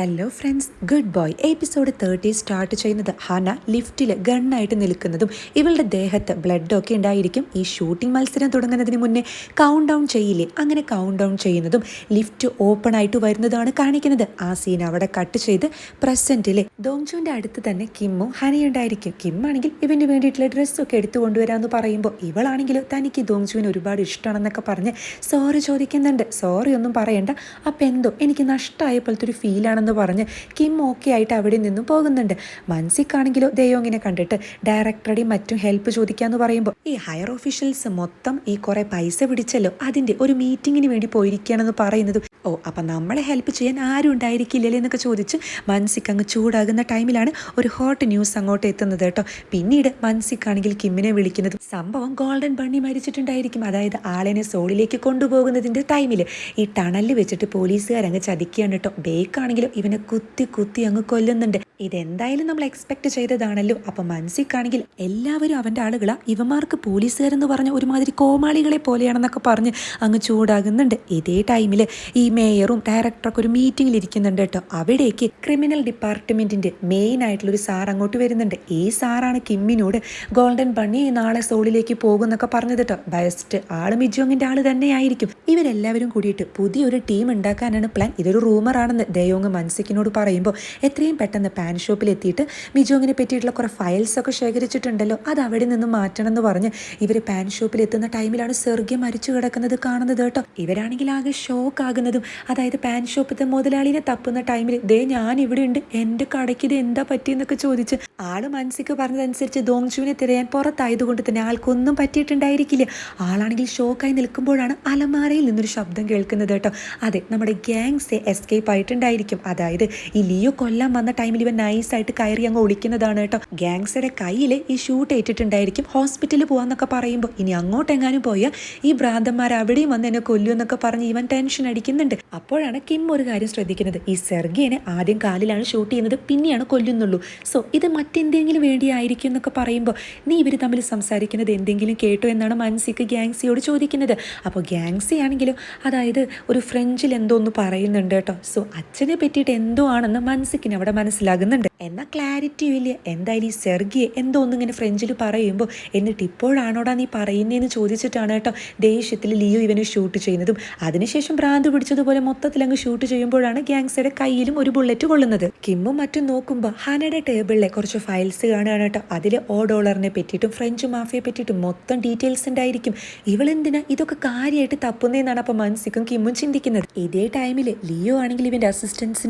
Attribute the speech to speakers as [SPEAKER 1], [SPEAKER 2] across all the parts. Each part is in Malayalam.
[SPEAKER 1] Hello friends good boy episode thirty start ചെയ്യുന്നത് ഹന ലിഫ്റ്റിൽ ഗണ്ണായിട്ട് നിൽക്കുന്നതും ഇവളുടെ ദേഹത്ത് ബ്ലഡ് ഒക്കെ ഉണ്ടായിരിക്കും. ഈ ഷൂട്ടിംഗ് മത്സരം തുടങ്ങുന്നതിന് മുന്നേ കൗണ്ട് ഡൗൺ ചെയ്യില്ലേ? അങ്ങനെ കൗണ്ട് ഡൗൺ ചെയ്യുന്നതും ലിഫ്റ്റ് ഓപ്പൺ ആയിട്ട് വരുന്നതാണ് കാണിക്കുന്നത്. ആ സീൻ അവിടെ കട്ട് ചെയ്ത് പ്രസന്റിലെ ദോങ്ജുവിന്റെ അടുത്ത് തന്നെ കിമ്മും ഹനയുണ്ടായിരിക്കും കിം ആണെങ്കിൽ ഇവന് വേണ്ടിയിട്ടുള്ള ഡ്രസ്സൊക്കെ എടുത്തു കൊണ്ടുവരാമെന്ന് പറയുമ്പോൾ ഇവളാണെങ്കിൽ തനിക്ക് ദോങ്ജുവിന് ഒരുപാട് ഇഷ്ടമാണെന്നൊക്കെ പറഞ്ഞ് സോറി ചോദിക്കുന്നുണ്ട്. സോറി ഒന്നും പറയണ്ട. അപ്പം എന്തോ എനിക്ക് നഷ്ടമായ പോലത്തെ ഒരു ഫീലാണെന്ന് പറഞ്ഞ് കിം ഓക്കെ ആയിട്ട് അവിടെ നിന്നും പോകുന്നുണ്ട്. മൻസിക്കാണെങ്കിലോ ദയോങ്ങിനെ കണ്ടിട്ട് ഡയറക്ടറുടെയും മറ്റും ഹെൽപ്പ് ചോദിക്കാന്ന് പറയുമ്പോൾ ഈ ഹയർ ഓഫീഷ്യൽസ് മൊത്തം ഈ കുറെ പൈസ പിടിച്ചല്ലോ അതിന്റെ ഒരു മീറ്റിങ്ങിന് വേണ്ടി പോയിരിക്കുകയാണെന്ന് പറയുന്നത് ഓ അപ്പം നമ്മളെ ഹെൽപ്പ് ചെയ്യാൻ ആരും ഉണ്ടായിരിക്കില്ലല്ലേ എന്നൊക്കെ ചോദിച്ച് മൻസിക്ക് അങ്ങ് ചൂടാകുന്ന ടൈമിലാണ് ഒരു ഹോട്ട് ന്യൂസ് അങ്ങോട്ട് എത്തുന്നത് കേട്ടോ. പിന്നീട് മൻസിക്കാണെങ്കിൽ കിമ്മിനെ വിളിക്കുന്നത് സംഭവം ഗോൾഡൻ ബണ്ണി മരിച്ചിട്ടുണ്ടായിരിക്കും അതായത് ആളിനെ സോളിലേക്ക് കൊണ്ടുപോകുന്നതിന്റെ ടൈമിൽ ഈ ടണലിൽ വെച്ചിട്ട് പോലീസുകാരങ്ങ് ചതിക്കുകയാണ് കേട്ടോ. ബേക്കാണെങ്കിലും ഇവനെ കുത്തി കുത്തി അങ്ങ് കൊല്ലുന്നുണ്ട്. ഇതെന്തായാലും നമ്മൾ എക്സ്പെക്ട് ചെയ്തതാണല്ലോ. അപ്പം മൻസിക്കാണെങ്കിൽ എല്ലാവരും അവന്റെ ആളുകളാ. ഇവന്മാർക്ക് പോലീസുകാരെന്ന് പറഞ്ഞ ഒരുമാതിരി കോമാളികളെ പോലെയാണെന്നൊക്കെ പറഞ്ഞ് അങ്ങ് ചൂടാകുന്നുണ്ട്. ഇതേ ടൈമിൽ ഈ മേയറും ഡയറക്ടറൊക്കെ ഒരു മീറ്റിംഗിൽ ഇരിക്കുന്നുണ്ട് കേട്ടോ. അവിടേക്ക് ക്രിമിനൽ ഡിപ്പാർട്ട്മെന്റിന്റെ മെയിൻ ആയിട്ടുള്ള ഒരു സാർ അങ്ങോട്ട് വരുന്നുണ്ട്. ഈ സാറാണ് കിമ്മിനോട് ഗോൾഡൻ ബണ്ണി നാളെ സോളിലേക്ക് പോകുന്നൊക്കെ പറഞ്ഞത് കേട്ടോ. ബെസ്റ്റ് ആൾ മിജോങ്ങിന്റെ ആൾ തന്നെയായിരിക്കും. ഇവരെല്ലാവരും കൂടിയിട്ട് പുതിയൊരു ടീം ഉണ്ടാക്കാനാണ് പ്ലാൻ ഇതൊരു റൂമറാണെന്ന് ദയോങ് മൻസിക്കിനോട് പറയുമ്പോൾ എത്രയും പെട്ടെന്ന് പാൻ ഷോപ്പിൽ എത്തിയിട്ട് ബിജുവിനെ പറ്റിയിട്ടുള്ള കുറേ ഫയൽസ് ഒക്കെ ശേഖരിച്ചിട്ടുണ്ടല്ലോ അത് അവിടെ നിന്ന് മാറ്റണം എന്ന് പറഞ്ഞ് ഇവർ പാൻ ഷോപ്പിൽ എത്തുന്ന ടൈമിലാണ് സെർഗ്യ മരിച്ചു കിടക്കുന്നത് കാണുന്നത് കേട്ടോ. ഇവരാണെങ്കിൽ ആകെ ഷോക്ക് ആകുന്നതും അതായത് പാൻ ഷോപ്പിലത്തെ മുതലാളിനെ തപ്പുന്ന ടൈമിൽ ദേ ഞാൻ ഇവിടെ ഉണ്ട് എന്റെ കടയ്ക്ക് ഇത് എന്താ പറ്റിയെന്നൊക്കെ ചോദിച്ച് ആൾ മനസ്സിക്ക് പറഞ്ഞതനുസരിച്ച് ദോങ്ജുവിനെ തിരയാൻ പുറത്തായതുകൊണ്ട് തന്നെ ആൾക്കൊന്നും പറ്റിയിട്ടുണ്ടായിരിക്കില്ല. ആളാണെങ്കിൽ ഷോക്കായി നിൽക്കുമ്പോഴാണ് അലമാരയിൽ നിന്നൊരു ശബ്ദം കേൾക്കുന്നത് കേട്ടോ. അതെ നമ്മുടെ ഗ്യാങ്സ് എസ്കേപ്പ് ആയിട്ടുണ്ടായിരിക്കും. അതായത് ഈ ലിയോ കൊല്ലാൻ വന്ന ടൈമിൽ ഇവൻ നൈസായിട്ട് കയറി അങ്ങ് ഒളിക്കുന്നതാണ് കേട്ടോ. ഗ്യാങ്സിയുടെ കയ്യിൽ ഈ ഷൂട്ട് ഏറ്റിട്ടുണ്ടായിരിക്കും ഹോസ്പിറ്റലിൽ പോകാന്നൊക്കെ പറയുമ്പോൾ. ഇനി അങ്ങോട്ടെങ്ങാനും പോയാൽ ഈ ഭ്രാന്തന്മാർ അവിടെയും വന്ന് എന്നെ കൊല്ലുമെന്നൊക്കെ പറഞ്ഞ് ഇവൻ ടെൻഷൻ അടിക്കുന്നുണ്ട്. അപ്പോഴാണ് കിം ഒരു കാര്യം ശ്രദ്ധിക്കുന്നത്. ഈ സെർഗിയനെ ആദ്യം കാലിലാണ് ഷൂട്ട് ചെയ്യുന്നത് പിന്നെയാണ് കൊല്ലുന്നുള്ളൂ. സോ ഇത് മറ്റെന്തെങ്കിലും വേണ്ടിയായിരിക്കും എന്നൊക്കെ പറയുമ്പോൾ നീ ഇവർ തമ്മിൽ സംസാരിക്കുന്നത് എന്തെങ്കിലും കേട്ടോ എന്നാണ് മൻസിക്ക് ഗ്യാങ്സിയോട് ചോദിക്കുന്നത്. അപ്പോൾ ഗ്യാങ്സി ആണെങ്കിലും അതായത് ഒരു ഫ്രഞ്ചിൽ എന്തോ ഒന്ന് പറയുന്നുണ്ട് കേട്ടോ. സോ അച്ഛനെ പറ്റിയിട്ട് എന്തോ ആണെന്ന് മനസ്സിക്കിന് അവിടെ മനസ്സിലാകുന്നുണ്ട്. എന്നാൽ ക്ലാരിറ്റിയും ഇല്ല? എന്തായാലും ഈ സെർഗിയെ എന്തോ ഒന്നിങ്ങനെ ഫ്രഞ്ചിൽ പറയുമ്പോൾ എന്നിട്ട് ഇപ്പോഴാണോടാ നീ പറയുന്നതെന്ന് ചോദിച്ചിട്ടാണ് കേട്ടോ ദേഷ്യത്തിൽ ലിയോ ഇവനെ ഷൂട്ട് ചെയ്യുന്നതും. അതിനുശേഷം ഭ്രാന്ത് പിടിച്ചതുപോലെ മൊത്തത്തിൽ അങ്ങ് ഷൂട്ട് ചെയ്യുമ്പോഴാണ് ഗ്യാങ്സയുടെ കയ്യിലും ഒരു ബുള്ളറ്റ് കൊള്ളുന്നത്. കിമ്മും മറ്റും നോക്കുമ്പോൾ ഹനയുടെ ടേബിളിലെ കുറച്ച് ഫയൽസ് കാണുകയാണ് കേട്ടോ. അതിൽ ഓ ഡോളറിനെ പറ്റിയിട്ടും ഫ്രഞ്ച് മാഫിയെ പറ്റിയിട്ടും മൊത്തം ഡീറ്റെയിൽസ് ഉണ്ടായിരിക്കും. ഇവളെന്തിനാ ഇതൊക്കെ കാര്യമായിട്ട് തപ്പുന്നതെന്നാണ് അപ്പോൾ മനസ്സിക്കും കിമ്മും ചിന്തിക്കുന്നത്. ഇതേ ടൈമിൽ ലിയോ ആണെങ്കിൽ ഇവന്റെ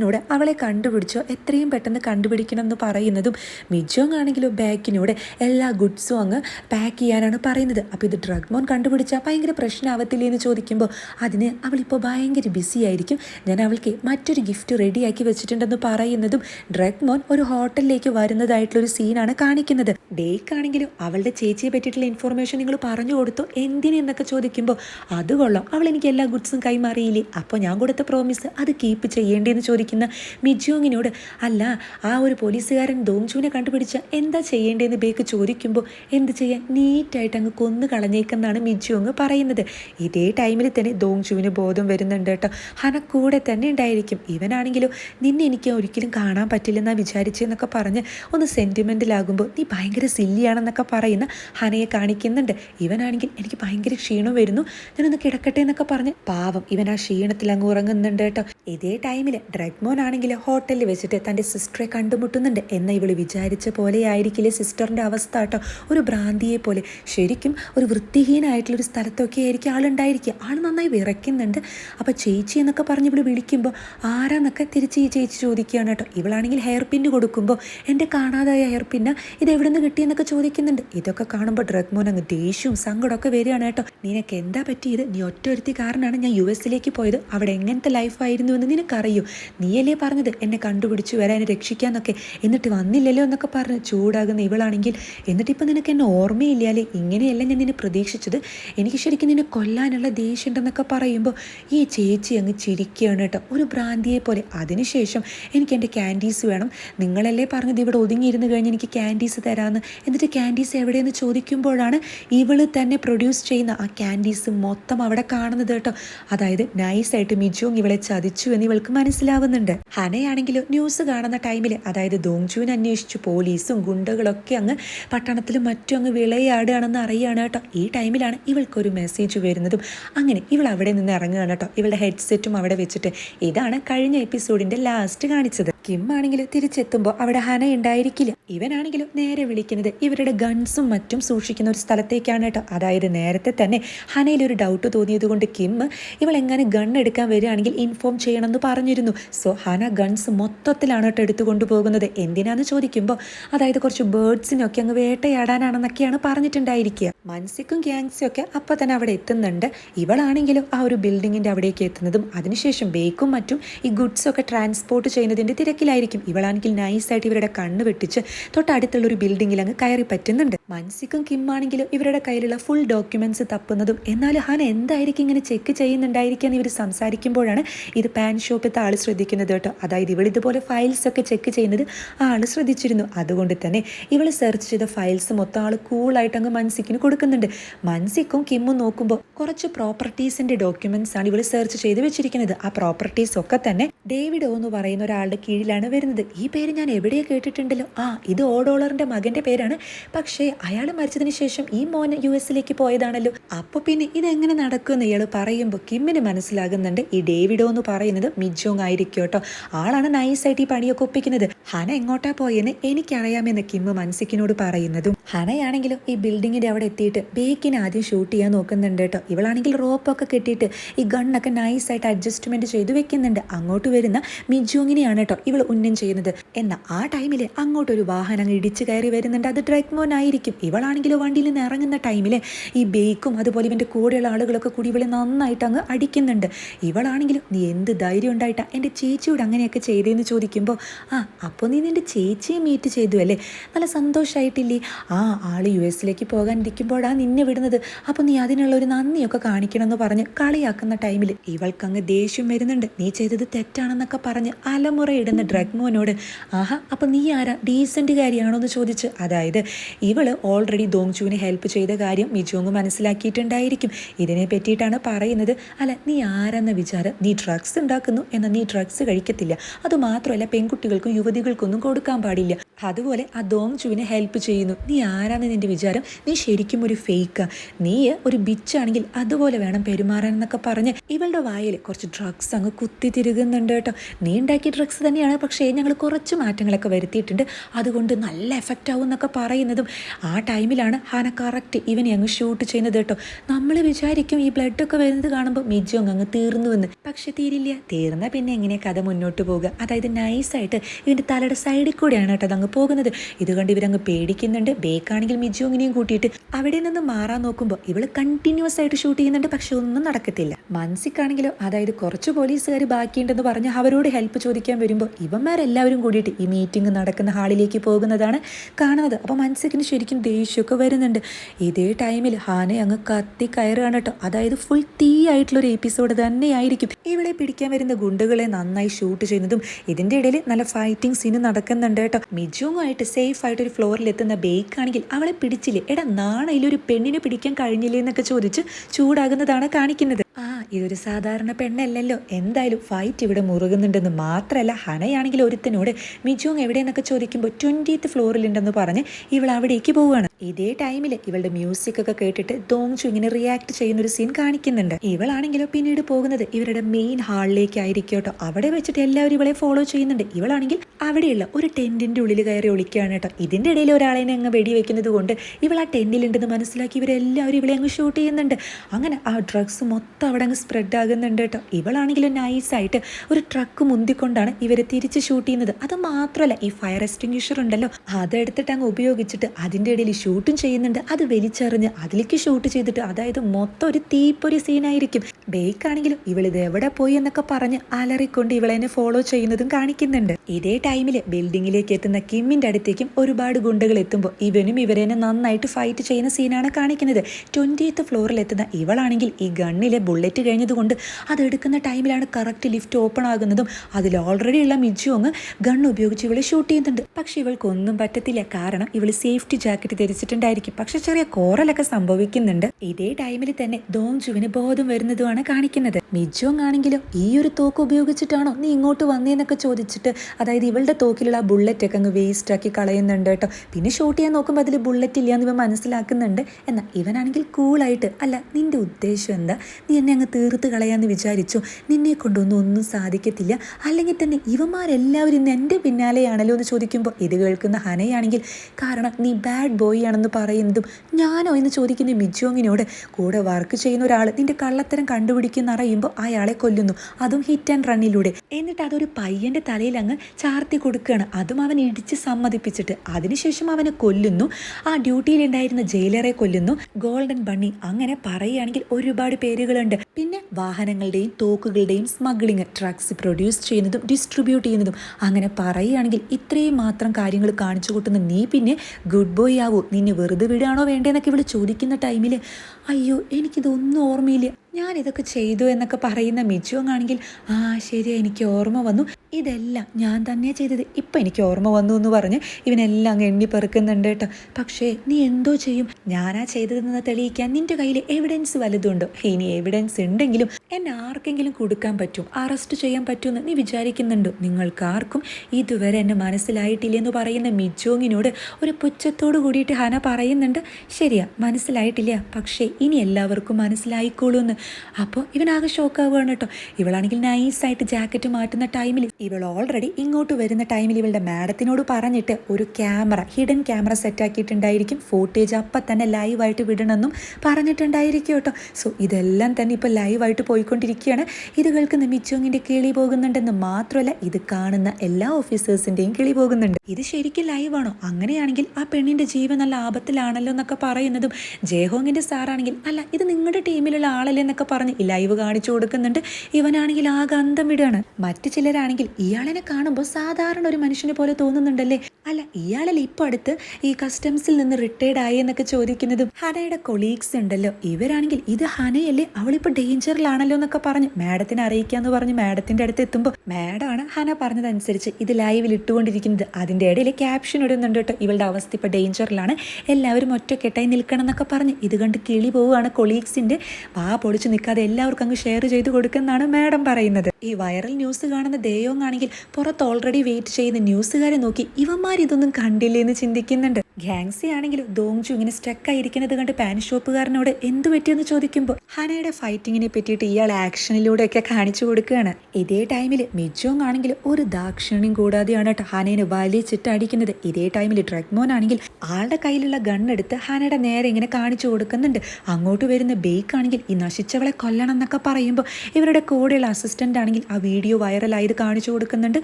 [SPEAKER 1] അസിസ്റ്റൻസിനോട് അവളെ കണ്ടുപിടിച്ചോ? എത്രയും പെട്ടെന്ന് കണ്ടുപിടിക്കണം എന്ന് പറയുന്നതും മിജോങ് ആണെങ്കിലും ബാക്കിനോട് എല്ലാ ഗുഡ്സും അങ്ങ് പാക്ക് ചെയ്യാനാണ് പറയുന്നത്. അപ്പോൾ ഇത് ഡ്രഗ് മോൻ കണ്ടുപിടിച്ചാൽ ഭയങ്കര പ്രശ്നമാവത്തില്ലേ എന്ന് ചോദിക്കുമ്പോൾ അതിന് അവളിപ്പോൾ ഭയങ്കര ബിസി ആയിരിക്കും. ഞാൻ അവൾക്ക് മറ്റൊരു ഗിഫ്റ്റ് റെഡിയാക്കി വെച്ചിട്ടുണ്ടെന്ന് പറയുന്നതും ഡ്രഗ് മോൻ ഒരു ഹോട്ടലിലേക്ക് വരുന്നതായിട്ടുള്ളൊരു സീനാണ് കാണിക്കുന്നത്. ഡേക്കാണെങ്കിലും അവളുടെ ചേച്ചിയെ പറ്റിയിട്ടുള്ള ഇൻഫർമേഷൻ നിങ്ങൾ പറഞ്ഞു കൊടുത്തു? എന്തിനെന്നൊക്കെ ചോദിക്കുമ്പോൾ അത് കൊള്ളാം. അവൾ എനിക്ക് എല്ലാ ഗുഡ്സും കൈമാറിയില്ലേ? അപ്പോൾ ഞാൻ കൊടുത്ത പ്രോമിസ് അത് കീപ്പ് ചെയ്യേണ്ടതെന്ന് ചോദിക്കുന്ന മിജോങ്ങിനോട് അല്ല ആ ഒരു പോലീസുകാരൻ ദോങ്ചുവിനെ കണ്ടുപിടിച്ച എന്താ ചെയ്യേണ്ടതെന്ന് ബേക്ക് ചോദിക്കുമ്പോൾ എന്ത് ചെയ്യാൻ നീറ്റായിട്ട് അങ്ങ് കൊന്നു കളഞ്ഞേക്കെന്നാണ് മിജോങ് പറയുന്നത്. ഇതേ ടൈമിൽ തന്നെ ദോങ്ചുവിന് ബോധം വരുന്നുണ്ട് കേട്ടോ. ഹന കൂടെ തന്നെ ഉണ്ടായിരിക്കും. ഇവനാണെങ്കിലും നിന്നെ എനിക്ക് ഒരിക്കലും കാണാൻ പറ്റില്ലെന്നാ വിചാരിച്ചെന്നൊക്കെ പറഞ്ഞ് ഒന്ന് സെന്റിമെന്റിലാകുമ്പോൾ നീ ഭയങ്കര സില്ലിയാണെന്നൊക്കെ പറയുന്ന ഹനയെ കാണിക്കുന്നുണ്ട്. ഇവനാണെങ്കിൽ എനിക്ക് ഭയങ്കര ക്ഷീണം വരുന്നു. ഞാനൊന്ന് കിടക്കട്ടെ എന്നൊക്കെ പറഞ്ഞ് പാവം ഇവൻ ആ ക്ഷീണത്തിൽ അങ്ങ് ഉറങ്ങുന്നുണ്ട് കേട്ടോ. ഇതേ ടൈമിൽ ഡ്രഗ്മോൻ ആണെങ്കിൽ ഹോട്ടലിൽ വെച്ചിട്ട് തന്റെ സിസ്റ്ററെ കണ്ടുമുട്ടുന്നുണ്ട്. എന്ന ഇവൾ വിചാരിച്ച പോലെ ആയിരിക്കില്ലേ സിസ്റ്ററിന്റെ അവസ്ഥ കേട്ടോ. ഒരു ഭ്രാന്തിയെ പോലെ. ശരിക്കും ഒരു വൃത്തിഹീനായിട്ടുള്ളൊരു സ്ഥലത്തൊക്കെ ആയിരിക്കും ആളുണ്ടായിരിക്കുക. ആൾ നന്നായി വിറയ്ക്കുന്നുണ്ട്. അപ്പോൾ ചേച്ചി എന്നൊക്കെ പറഞ്ഞ് ഇവിടെ വിളിക്കുമ്പോൾ ആരാന്നൊക്കെ തിരിച്ച് ഈ ചേച്ചി ചോദിക്കുകയാണ് കേട്ടോ. ഇവളാണെങ്കിൽ ഹെയർ പിന്ന് കൊടുക്കുമ്പോൾ എന്റെ കാണാതായ ഹെയർ പിന്ന് ഇത് എവിടെ നിന്ന് കിട്ടിയെന്നൊക്കെ ചോദിക്കുന്നുണ്ട്. ഇതൊക്കെ കാണുമ്പോൾ ഡ്രഗ് മോൻ അങ്ങ് ദേഷ്യവും സങ്കടമൊക്കെ വരികയാണ് കേട്ടോ. നിനക്ക് എന്താ പറ്റിയത്? നീ ഒറ്റ ഒരുത്തി കാരണമാണ് ഞാൻ യു എസിലേക്ക് പോയത്. അവിടെ എങ്ങനത്തെ ലൈഫായിരുന്നു എന്ന് നിനക്കറിയൂ? നീയല്ലേ പറഞ്ഞത്? എന്നെ കണ്ടുപിടിച്ചു വരാൻ എന്നെ രക്ഷിക്കാന്നൊക്കെ. എന്നിട്ട് വന്നില്ലല്ലോ എന്നൊക്കെ പറഞ്ഞ് ചൂടാകുന്ന ഇവളാണെങ്കിൽ. എന്നിട്ടിപ്പോൾ നിനക്ക് എന്നെ ഓർമ്മയില്ലാലേ ഇങ്ങനെയല്ല ഞാൻ നിന്നെ പ്രതീക്ഷിച്ചത്. എനിക്ക് ശരിക്കും നിന്നെ കൊല്ലാനുള്ള ദേഷ്യം ഉണ്ടെന്നൊക്കെ പറയുമ്പോൾ ഈ ചേച്ചി അങ്ങ് ചിരിക്കുകയാണ് കേട്ടോ. ഒരു ഭ്രാന്തിയെ പോലെ അതിനുശേഷം എനിക്ക് എന്റെ ക്യാൻഡീസ് വേണം. നിങ്ങളല്ലേ പറഞ്ഞത് ഇവിടെ ഒതുങ്ങിയിരുന്ന് കഴിഞ്ഞ് എനിക്ക് ക്യാൻഡീസ് തരാമെന്ന് എന്നിട്ട് ക്യാൻഡീസ് എവിടെയെന്ന് ചോദിക്കുമ്പോഴാണ് ഇവൾ തന്നെ പ്രൊഡ്യൂസ് ചെയ്യുന്ന ആ ക്യാൻഡീസ് മൊത്തം അവിടെ കാണുന്നത് കേട്ടോ. അതായത് നൈസായിട്ട് മിജോങ് ഇവളെ ചതിച്ചു എന്ന് ഇവൾക്ക് മനസ്സിലാവുന്നുണ്ട്. പോകുന്നുണ്ട് ഹനയാണെങ്കിലും ന്യൂസ് കാണുന്ന ടൈമിൽ അതായത് ദോങ്ചുവിനെ അന്വേഷിച്ച് പോലീസും ഗുണ്ടകളൊക്കെ അങ്ങ് പട്ടണത്തിലും മറ്റും അങ്ങ് വിളയാടുകയാണെന്ന് അറിയുകയാണ് കേട്ടോ. ഈ ടൈമിലാണ് ഇവൾക്കൊരു മെസ്സേജ് വരുന്നതും. അങ്ങനെ ഇവൾ അവിടെ നിന്ന് ഇറങ്ങുകയാണ് കേട്ടോ. ഇവളുടെ ഹെഡ്സെറ്റും അവിടെ വെച്ചിട്ട്. ഇതാണ് കഴിഞ്ഞ എപ്പിസോഡിന്റെ ലാസ്റ്റ് കാണിച്ചത്. കിം ആണെങ്കിൽ തിരിച്ചെത്തുമ്പോൾ അവിടെ ഹന ഉണ്ടായിരിക്കില്ല. ഇവനാണെങ്കിലും നേരെ വിളിക്കുന്നത് ഇവരുടെ ഗൺസും മറ്റും സൂക്ഷിക്കുന്ന ഒരു സ്ഥലത്തേക്കാണ് കേട്ടോ. അതായത് നേരത്തെ തന്നെ ഹനയിൽ ഒരു ഡൗട്ട് തോന്നിയത് കൊണ്ട് കിം ഇവൾ എങ്ങനെ ഗൺ എടുക്കാൻ വരികയാണെങ്കിൽ ഇൻഫോം ചെയ്യണമെന്ന് പറഞ്ഞിരുന്നു. സോ ഹാന ഗൺസ് മൊത്തത്തിലാണ് കേട്ടോ എടുത്തു കൊണ്ടുപോകുന്നത് എന്തിനാന്ന് ചോദിക്കുമ്പോൾ അതായത് കുറച്ച് ബേർഡ്സിനൊക്കെ അങ്ങ് വേട്ടയാടാനാണെന്നൊക്കെയാണ് പറഞ്ഞിട്ടുണ്ടായിരിക്കുക. മൻസിക്കും ഗ്യാങ്സും ഒക്കെ അപ്പോൾ തന്നെ അവിടെ എത്തുന്നുണ്ട്. ഇവളാണെങ്കിലും ആ ഒരു ബിൽഡിങ്ങിന്റെ അവിടേക്ക് എത്തുന്നതും അതിനുശേഷം ബേക്കും മറ്റും ഈ ഗുഡ്സൊക്കെ ട്രാൻസ്പോർട്ട് ചെയ്യുന്നതിന്റെ തിരക്കിലായിരിക്കും. ഇവളാണെങ്കിൽ നൈസായിട്ട് ഇവരുടെ കണ്ണ് വെട്ടിച്ച് തൊട്ടടുത്തുള്ള ഒരു ബിൽഡിങ്ങിൽ അങ്ങ് കയറി പറ്റുന്നുണ്ട്. മൻസിക്കും കിമ്മാണെങ്കിലും ഇവരുടെ കയ്യിലുള്ള ഫുൾ ഡോക്യുമെന്റ്സ് തപ്പുന്നതും എന്നാൽ ഹാൻ എന്തായിരിക്കും ഇങ്ങനെ ചെക്ക് ചെയ്യുന്നുണ്ടായിരിക്കുക ഇവർ സംസാരിക്കുമ്പോഴാണ് ഇത് പാൻ ഷോപ്പിലത്തെ ആൾ ശ്രദ്ധിക്കുന്നത്. കേട്ടോ. അതായത് ഇവൾ ഇതുപോലെ ഫയൽസ് ഒക്കെ ചെക്ക് ചെയ്യുന്നത് ആൾ ശ്രദ്ധിച്ചിരുന്നു അതുകൊണ്ട് തന്നെ ഇവൾ സെർച്ച് ചെയ്ത ഫയൽസ് മൊത്തം ആൾ കൂളായിട്ട് അങ്ങ് മൻസിക്കിന് കൊടുക്കുന്നുണ്ട്. മൻസിക്കും കിമ്മും നോക്കുമ്പോൾ കുറച്ച് പ്രോപ്പർട്ടീസിന്റെ ഡോക്യുമെന്റ്സ് ആണ് ഇവൾ സെർച്ച് ചെയ്ത് വെച്ചിരിക്കുന്നത്. ആ പ്രോപ്പർട്ടീസ് ഒക്കെ തന്നെ ഡേവിഡോ എന്ന് പറയുന്ന ഒരാളുടെ കീഴിലാണ് വരുന്നത്. ഈ പേര് ഞാൻ എവിടെയോ കേട്ടിട്ടുണ്ടല്ലോ. ആ ഇത് ഓ ഡോളറിന്റെ മകന്റെ പേരാണ്. പക്ഷേ അയാൾ മരിച്ചതിന് ശേഷം ഈ മോൻ യു എസിലേക്ക് പോയതാണല്ലോ. അപ്പോൾ പിന്നെ ഇതെങ്ങനെ നടക്കുമെന്ന് ഇയാൾ പറയുമ്പോൾ കിമ്മിന് മനസ്സിലാകുന്നുണ്ട്. ഈ ഡേവിഡോ എന്ന് പറയുന്നത് മിജോങ് ആയിരിക്കും. കേട്ടോ. ആളാണ് നൈസായിട്ട് ഈ പണിയൊക്കെ ഒപ്പിക്കുന്നത്. ഹന എങ്ങോട്ടാ പോയെന്ന് എനിക്കറിയാമെന്ന് കിമ്മ് മൻസിക്കിനോട് പറയുന്നതും. ഹനയാണെങ്കിലും ഈ ബിൽഡിങ്ങിന്റെ അവിടെ എത്തിയിട്ട് ബേക്കിന് ആദ്യം ഷൂട്ട് ചെയ്യാൻ നോക്കുന്നുണ്ട് കേട്ടോ. ഇവളാണെങ്കിൽ റോപ്പൊക്കെ കെട്ടിയിട്ട് ഈ ഗണ്ണൊക്കെ നൈസായിട്ട് അഡ്ജസ്റ്റ്മെന്റ് ചെയ്ത് വെക്കുന്നുണ്ട്. അങ്ങോട്ട് വരുന്ന മിജോങ്ങിനെയാണ് കേട്ടോ ഇവൾ ഉന്നം ചെയ്യുന്നത്. എന്നാൽ ആ ടൈമിൽ അങ്ങോട്ടൊരു വാഹനം ഇടിച്ചു കയറി വരുന്നുണ്ട്. അത് ഡ്രഗ്മോൻ ആയിരിക്കും. ഇവളാണെങ്കിലോ വണ്ടിയിൽ നിന്ന് ഇറങ്ങുന്ന ടൈമിൽ ഈ ബേക്കും അതുപോലെ ഇവന്റെ കൂടെയുള്ള ആളുകളൊക്കെ കൂടി ഇവളെ നന്നായിട്ട് അങ്ങ് അടിക്കുന്നുണ്ട്. ഇവളാണെങ്കിലും നീ എന്ത് ധൈര്യം ഉണ്ടായിട്ടാ എന്റെ ചേച്ചിയോട് അങ്ങനെയൊക്കെ ചെയ്തതെന്ന് ചോദിക്കുമ്പോൾ ആ അപ്പോൾ നീ നിന്റെ ചേച്ചിയെ മീറ്റ് ചെയ്തു അല്ലേ? നല്ല സന്തോഷമായിട്ടില്ലേ ആ ആൾ യു എസിലേക്ക് പോകാൻ ഇരിക്കുമ്പോഴാണ് നിന്നെ വിടുന്നത്. അപ്പോൾ നീ അതിനുള്ള ഒരു നന്ദിയൊക്കെ കാണിക്കണമെന്ന് പറഞ്ഞ് കളിയാക്കുന്ന ടൈമിൽ ഇവൾക്കങ്ങ് ദേഷ്യം വരുന്നുണ്ട്. നീ ചെയ്തത് തെറ്റാണെന്നൊക്കെ പറഞ്ഞ് അലമുറയിടുന്ന ഡ്രഗ്മോനോട് ആഹാ അപ്പം നീ ആരാ? ഡീസന്റ് കാര്യമാണോ എന്ന് ചോദിച്ച്. അതായത് ഇവൾ ഓൾറെഡി ദോങ്ചുവിനെ ഹെൽപ്പ് ചെയ്ത കാര്യം മിജോങ് മനസ്സിലാക്കിയിട്ടുണ്ടായിരിക്കും. ഇതിനെ പറ്റിയിട്ടാണ് പറയുന്നത്. അല്ല നീ ആരെന്ന വിചാരം നീ ഡ്രഗ്സ് ഉണ്ടാക്കുന്നു എന്നാൽ നീ ഡ്രഗ്സ് കഴിക്കത്തില്ല. അതുമാത്രമല്ല പെൺകുട്ടികൾക്കും യുവതികൾക്കൊന്നും കൊടുക്കാൻ പാടില്ല. അതുപോലെ ആ ദോങ്ചുവിനെ ഹെൽപ്പ് ചെയ്യുന്നു. നീ ആരാന്ന് നിന്റെ വിചാരം? നീ ശരിക്കും ഒരു ഫേക്കാ നീ ഒരു ബിച്ചാണെങ്കിൽ അതുപോലെ വേണം പെരുമാറാൻ എന്നൊക്കെ പറഞ്ഞ് ഇവളുടെ വായിൽ കുറച്ച് ഡ്രഗ്സ് അങ്ങ് കുത്തി തിരുകുന്നുണ്ട് കേട്ടോ. നീ ഉണ്ടാക്കിയ ഡ്രഗ്സ് തന്നെയാണ് പക്ഷേ ഞങ്ങൾ കുറച്ച് മാറ്റങ്ങളൊക്കെ വരുത്തിയിട്ടുണ്ട്. അതുകൊണ്ട് നല്ല എഫക്റ്റ് ആവും എന്നൊക്കെ പറയുന്നതും ആ ടൈമിലാണ് ഹാന കറക്റ്റ് ഇവനെ അങ്ങ് ഷൂട്ട് ചെയ്യുന്നത് കേട്ടോ. നമ്മൾ വിചാരിക്കും ഈ ബ്ലഡ് ഒക്കെ വരുന്നത് കാണുമ്പോൾ മിജോ അങ്ങ് തീർന്നു എന്ന് പക്ഷെ തീരില്ല. തീർന്ന പിന്നെ എങ്ങനെ കഥ മുന്നോട്ട് പോകുക അതായത് നൈസായിട്ട് ഇവന്റെ തലയുടെ സൈഡിൽ കൂടെയാണ് കേട്ടോ അതങ്ങ് പോകുന്നത്. ഇത് കണ്ട് ഇവരങ്ങ് പേടിക്കുന്നുണ്ട്. ബേക്കാണെങ്കിൽ മിജോങ്ങിനെയും കൂട്ടിയിട്ട് അവിടെ നിന്ന് മാറാൻ നോക്കുമ്പോൾ ഇവൾ കണ്ടിന്യൂസ് ആയിട്ട് ഷൂട്ട് ചെയ്യുന്നുണ്ട് പക്ഷെ ഒന്നും നടക്കത്തില്ല. മൻസിക്കാണെങ്കിലോ അതായത് കുറച്ച് പോലീസുകാർ ബാക്കിയുണ്ടെന്ന് പറഞ്ഞ് അവരോട് ഹെൽപ്പ് ചോദിക്കാൻ വരുമ്പോൾ ഇവന്മാരെല്ലാവരും കൂടിയിട്ട് ഈ മീറ്റിംഗ് നടക്കുന്ന ഹാളിലേക്ക് പോകുന്നതാണ് കാണുന്നത്. അപ്പോൾ മനസ്സിക്കിന് ശരിക്കും ദേഷ്യമൊക്കെ വരുന്നുണ്ട്. ഇതേ ടൈമിൽ ഹാനെ അങ്ങ് കത്തി കയറുകയാണ് കേട്ടോ. അതായത് ഫുൾ തീ ആയിട്ടുള്ള ഒരു എപ്പിസോഡ് തന്നെയായിരിക്കും. ഇവിടെ പിടിക്കാൻ വരുന്ന ഗുണ്ടുകളെ നന്നായി ഷൂട്ട് ചെയ്യുന്നതും ഇതിന്റെ ഇടയിൽ നല്ല ഫൈറ്റിംഗ് സീന് നടക്കുന്നുണ്ട് കേട്ടോ. മിജുവുമായിട്ട് സേഫ് ആയിട്ട് ഒരു ഫ്ലോറിൽ എത്തുന്ന ബേക്ക് ആണെങ്കിൽ അവളെ പിടിച്ചില്ലേ? എടാ നാണയിൽ ഒരു പെണ്ണിനെ പിടിക്കാൻ കഴിഞ്ഞില്ലേ എന്നൊക്കെ ചോദിച്ച് ചൂടാകുന്നതാണ് കാണിക്കുന്നത്. ആ ഇതൊരു സാധാരണ പെണ്ണല്ലല്ലോ. എന്തായാലും ഫൈറ്റ് ഇവിടെ മുറുകുന്നുണ്ടെന്ന് മാത്രമല്ല ഹനയാണെങ്കിൽ ഒരുത്തനോട് മിജോങ് എവിടെയെന്നൊക്കെ ചോദിക്കുമ്പോൾ ട്വന്റീത്ത് ഫ്ലോറിലുണ്ടെന്ന് പറഞ്ഞ് ഇവൾ അവിടേക്ക് പോവുകയാണ് ഇതേ ടൈമിൽ ഇവളുടെ മ്യൂസിക് ഒക്കെ കേട്ടിട്ട് ദോങ്ചു ഇങ്ങനെ റിയാക്ട് ചെയ്യുന്ന ഒരു സീൻ കാണിക്കുന്നുണ്ട്. ഇവളാണെങ്കിലോ പിന്നീട് പോകുന്നത് ഇവരുടെ മെയിൻ ഹാളിലേക്ക് ആയിരിക്കും കേട്ടോ അവിടെ വെച്ചിട്ട് എല്ലാവരും ഇവളെ ഫോളോ ചെയ്യുന്നുണ്ട്. ഇവളാണെങ്കിൽ അവിടെയുള്ള ഒരു ടെന്റിന്റെ ഉള്ളിൽ കയറി ഒളിക്കുകയാണ് കേട്ടോ. ഇതിന്റെ ഇടയിൽ ഒരാളെ അങ്ങ് വെടിവെക്കുന്നത് കൊണ്ട് ഇവൾ ആ ടെന്റിലുണ്ടെന്ന് മനസ്സിലാക്കി ഇവരെല്ലാവരും ഇവളെ അങ്ങ് ഷൂട്ട് ചെയ്യുന്നുണ്ട്. അങ്ങനെ ആ ഡ്രഗ്സ് മൊത്തം അവിടെ അങ്ങ് സ്പ്രെഡ് ആകുന്നുണ്ട് കേട്ടോ ഇവളാണെങ്കിലും നൈസായിട്ട് ഒരു ട്രക്ക് മുന്തിക്കൊണ്ടാണ് ഇവരെ തിരിച്ച് ഷൂട്ട് ചെയ്യുന്നത്. അത് മാത്രമല്ല ഈ ഫയർ എക്സ്റ്റിങ്വിഷർ ഉണ്ടല്ലോ അതെടുത്തിട്ട് അങ്ങ് ഉപയോഗിച്ചിട്ട് അതിന്റെ ഇടയിൽ ഷൂട്ടും ചെയ്യുന്നുണ്ട്. അത് വലിച്ചെറിഞ്ഞ് അതിലേക്ക് ഷൂട്ട് ചെയ്തിട്ട് അതായത് മൊത്തം ഒരു തീപ്പൊരി സീനായിരിക്കും ബേക്കാണെങ്കിലും ഇവളിത് എവിടെ പോയി എന്നൊക്കെ പറഞ്ഞ് അലറിക്കൊണ്ട് ഇവളെന്നെ ഫോളോ ചെയ്യുന്നതും കാണിക്കുന്നുണ്ട്. ഇതേ ടൈമിൽ ബിൽഡിങ്ങിലേക്ക് എത്തുന്ന കിമ്മിന്റെ അടുത്തേക്കും ഒരുപാട് ഗുണ്ടകൾ എത്തുമ്പോൾ ഇവനും ഇവരെന്നെ നന്നായിട്ട് ഫൈറ്റ് ചെയ്യുന്ന സീനാണ് കാണിക്കുന്നത്. ട്വന്റീത്ത് ഫ്ലോറിൽ എത്തുന്ന ഇവളാണെങ്കിൽ ഈ ഗണ്ണിലെ ബുള്ളറ്റ് കഴിഞ്ഞതുകൊണ്ട് അതെടുക്കുന്ന ടൈമിലാണ് കറക്റ്റ് ലിഫ്റ്റ് ഓപ്പൺ ആകുന്നതും അതിൽ ഓൾറെഡി ഉള്ള മിജു അങ്ങ് ഗൺ ഉപയോഗിച്ച് ഇവളെ ഷൂട്ട് ചെയ്യുന്നുണ്ട്. പക്ഷെ ഇവൾക്കൊന്നും പറ്റത്തില്ല. കാരണം ഇവൾ സേഫ്റ്റി ജാക്കറ്റ് ധരിച്ചിട്ടുണ്ടായിരിക്കും. പക്ഷെ ചെറിയ കോറലൊക്കെ സംഭവിക്കുന്നുണ്ട്. ഇതേ ടൈമിൽ തന്നെ ദോങ്ജുവിന് ബോധം വരുന്നതുമാണ് കാണിക്കുന്നത്. മിജോങ് ആണെങ്കിലും ഈ ഒരു തോക്ക് ഉപയോഗിച്ചിട്ടാണോ നീ ഇങ്ങോട്ട് വന്നേന്നൊക്കെ ചോദിച്ചിട്ട് അതായത് ഇവളുടെ തോക്കിലുള്ള ആ ബുള്ളറ്റ് ഒക്കെ അങ്ങ് വേസ്റ്റ് ആക്കി കളയുന്നുണ്ട് കേട്ടോ. പിന്നെ ഷൂട്ട് ചെയ്യാൻ നോക്കുമ്പോൾ അതിൽ ബുള്ളറ്റ് ഇല്ല എന്ന് ഇവൻ മനസ്സിലാക്കുന്നുണ്ട്. എന്നാൽ ഇവനാണെങ്കിൽ കൂളായിട്ട് അല്ല നിന്റെ ഉദ്ദേശം എന്താ? നീ എന്നെ അങ്ങ് തീർത്ത് കളയാന്ന് വിചാരിച്ചു. നിന്നെ കൊണ്ടൊന്നും ഒന്നും സാധിക്കത്തില്ല. അല്ലെങ്കിൽ തന്നെ ഇവന്മാരെല്ലാവരും ഇന്ന് എന്റെ പിന്നാലെയാണല്ലോ എന്ന് ചോദിക്കുമ്പോൾ ഇത് കേൾക്കുന്ന ഹനയാണെങ്കിൽ കാരണം നീ ബാഡ് ബോയ് ആണെന്ന് പറയുന്നതും ഞാനോ? എന്ന് ചോദിക്കുന്ന മിജോങ്ങിനോട് കൂടെ വർക്ക് ചെയ്യുന്ന ഒരാൾ നിന്റെ കള്ളത്തരം കണ്ടുപിടിക്കുന്ന അറിയുമ്പോൾ അയാളെ കൊല്ലുന്നു. അതും ഹിറ്റ് ആൻഡ് റണ്ണിലൂടെ എന്നിട്ട് അതൊരു പയ്യന്റെ തലയിൽ അങ്ങ് ചാർത്തി കൊടുക്കുകയാണ്. അതും അവൻ ഇടിച്ച് സമ്മതിപ്പിച്ചിട്ട്. അതിനുശേഷം അവനെ കൊല്ലുന്നു. ആ ഡ്യൂട്ടിയിലുണ്ടായിരുന്ന ജയിലറെ കൊല്ലുന്നു. ഗോൾഡൻ ബണ്ണി അങ്ങനെ പറയുകയാണെങ്കിൽ ഒരുപാട് പേരുകളുണ്ട്. പിന്നെ വാഹനങ്ങളുടെയും തോക്കുകളുടെയും സ്മഗ്ലിംഗ് ഡ്രഗ്സ് പ്രൊഡ്യൂസ് ചെയ്യുന്നതും ഡിസ്ട്രിബ്യൂട്ട് ചെയ്യുന്നതും. അങ്ങനെ പറയുകയാണെങ്കിൽ ഇത്രയും മാത്രം കാര്യങ്ങൾ കാണിച്ചു കൂട്ടുന്ന നീ പിന്നെ ഗുഡ് ബോയ് ആവൂ? നിന്നെ വെറുതെ വിടുകയാണോ വേണ്ടതെന്നൊക്കെ ഇവിടെ ചോദിക്കുന്ന ടൈമിൽ അയ്യോ എനിക്കിതൊന്നും ഓർമ്മയില്ല. ഞാൻ ഇതൊക്കെ ചെയ്തു എന്നൊക്കെ പറയുന്ന മിച്ചുവാണെങ്കിൽ ആ ശരി എനിക്ക് ഓർമ്മ വന്നു. ഇതെല്ലാം ഞാൻ തന്നെ ചെയ്തത്. ഇപ്പം എനിക്ക് ഓർമ്മ വന്നു എന്ന് പറഞ്ഞ് ഇവനെല്ലാം അങ്ങ് എണ്ണി പെറുക്കുന്നുണ്ട് കേട്ടോ. പക്ഷേ നീ എന്തോ ചെയ്യും? ഞാനാ ചെയ്തതെന്ന് തെളിയിക്കാൻ നിന്റെ കയ്യിൽ എവിഡൻസ് വലുതുണ്ടോ? ഇനി എവിഡൻസ് ഉണ്ടെങ്കിലും എന്നെ ആർക്കെങ്കിലും കൊടുക്കാൻ പറ്റും. അറസ്റ്റ് ചെയ്യാൻ പറ്റുമെന്ന് നീ വിചാരിക്കുന്നുണ്ടോ? നിങ്ങൾക്ക് ആർക്കും ഇതുവരെ എന്നെ മനസ്സിലായിട്ടില്ലെന്ന് പറയുന്ന മിജോങ്ങിനോട് ഒരു പുച്ഛത്തോട് കൂടിയിട്ട് ഹന പറയുന്നുണ്ട്. ശരിയാ മനസ്സിലായിട്ടില്ല. പക്ഷേ ഇനി എല്ലാവർക്കും മനസ്സിലായിക്കോളൂ എന്ന് അപ്പോൾ ഇവനാകെ ഷോക്കാവുകയാണ് കേട്ടോ. ഇവളാണെങ്കിൽ നൈസായിട്ട് ജാക്കറ്റ് മാറ്റുന്ന ടൈമിൽ ഇവൾ ഓൾറെഡി ഇങ്ങോട്ട് വരുന്ന ടൈമിൽ ഇവളുടെ മാഡത്തിനോട് പറഞ്ഞിട്ട് ഒരു ക്യാമറ ഹിഡൻ ക്യാമറ സെറ്റാക്കിയിട്ടുണ്ടായിരിക്കും ഫോട്ടേജ് അപ്പം തന്നെ ലൈവായിട്ട് വിടണമെന്നും പറഞ്ഞിട്ടുണ്ടായിരിക്കും കേട്ടോ. സോ ഇതെല്ലാം തന്നെ ഇപ്പോൾ ലൈവായിട്ട് പോയിക്കൊണ്ടിരിക്കുകയാണ്. ഇത് കേൾക്കുന്ന മിച്ചോങ്ങിന്റെ കിളി പോകുന്നുണ്ടെന്ന് മാത്രമല്ല ഇത് കാണുന്ന എല്ലാ ഓഫീസേഴ്സിന്റെയും കിളി പോകുന്നുണ്ട്. ഇത് ശരിക്കും ലൈവാണോ അങ്ങനെയാണെങ്കിൽ ആ പെണ്ണിന്റെ ജീവൻ നല്ല ആപത്തിലാണല്ലോ എന്നൊക്കെ പറയുന്നതും ജയഹോങ്ങിന്റെ സാറാണെങ്കിൽ അല്ല ഇത് നിങ്ങളുടെ ടീമിലുള്ള ആളല്ലേ എന്നൊക്കെ പറഞ്ഞ് ലൈവ് കാണിച്ചു കൊടുക്കുന്നുണ്ട്. ഇവനാണെങ്കിൽ ആ ഗന്ധം വിടുകയാണ് മറ്റു ചിലരാണെങ്കിൽ ഇയാളിനെ കാണുമ്പോൾ സാധാരണ ഒരു മനുഷ്യനെ പോലെ തോന്നുന്നുണ്ടല്ലേ? അല്ല ഇയാളല്ലേ ഇപ്പോൾ അടുത്ത് ഈ കസ്റ്റംസിൽ നിന്ന് റിട്ടയർഡ് ആയി എന്നൊക്കെ ചോദിക്കുന്നതും ഹനയുടെ കൊളീഗ്സ് ഉണ്ടല്ലോ. ഇവരാണെങ്കിൽ ഇത് ഹനയല്ലേ? അവളിപ്പോൾ ഡേഞ്ചറിലാണല്ലോ എന്നൊക്കെ പറഞ്ഞ് മാഡത്തിനെ അറിയിക്കാന്ന് പറഞ്ഞ് മാഡത്തിന്റെ അടുത്ത് എത്തുമ്പോൾ മാഡമാണ് ഹന പറഞ്ഞതനുസരിച്ച് ഇത് ലൈവിൽ ഇട്ടുകൊണ്ടിരിക്കുന്നത്. അതിന്റെ ഇടയിൽ ക്യാപ്ഷൻ ഇടുന്നുണ്ട് കേട്ടോ. ഇവളുടെ അവസ്ഥ ഇപ്പോൾ ഡേഞ്ചറിലാണ് എല്ലാവരും ഒറ്റക്കെട്ടായി നിൽക്കണം എന്നൊക്കെ പറഞ്ഞ് ഇത് കണ്ട് കിളി പോവുകയാണ് കൊളീഗ്സിന്റെ വാ പൊളിച്ച് നിൽക്കാതെ എല്ലാവർക്കും അങ്ങ് ഷെയർ ചെയ്ത് കൊടുക്കുന്നതാണ് മാഡം പറയുന്നത്. ഈ വൈറൽ ന്യൂസ് കാണുന്ന ദേയോങ് ആണെങ്കിൽ പുറത്ത് ഓൾറെഡി വെയിറ്റ് ചെയ്യുന്ന ന്യൂസുകാരെ നോക്കി ഇവന്മാർ ഇതൊന്നും കണ്ടില്ലേ എന്ന് ചിന്തിക്കുന്നുണ്ട്. ഗാങ്സി ആണെങ്കിലും ദോങ്ജു ഇങ്ങനെ സ്റ്റക്കായിരിക്കുന്നത് കണ്ട് പാൻ ഷോപ്പുകാരനോട് എന്ത് പറ്റിയെന്ന് ചോദിക്കുമ്പോൾ ഹനയുടെ ഫൈറ്റിങ്ങിനെ പറ്റിയിട്ട് ഇയാൾ ആക്ഷനിലൂടെയൊക്കെ കാണിച്ചു കൊടുക്കുകയാണ്. ഇതേ ടൈമിൽ മിജോങ് ആണെങ്കിൽ ഒരു ദാക്ഷിണ്യം കൂടാതെയാണ് കേട്ടോ ഹനേനെ വലിച്ചിട്ട് അടിക്കുന്നത് ഇതേ ടൈമിൽ ഡ്രഗ്മോൻ ആണെങ്കിൽ ആളുടെ കയ്യിലുള്ള ഗണ്ണെടുത്ത് ഹനയുടെ നേരെ ഇങ്ങനെ കാണിച്ചു കൊടുക്കുന്നുണ്ട്. അങ്ങോട്ട് വരുന്ന ബേക്ക് ആണെങ്കിൽ ഈ നശിച്ചവളെ കൊല്ലണം എന്നൊക്കെ പറയുമ്പോൾ ഇവരുടെ കൂടെയുള്ള അസിസ്റ്റന്റ് ആണെങ്കിൽ ആ വീഡിയോ വൈറലായത് കാണിച്ചു കൊടുക്കുന്നുണ്ട്.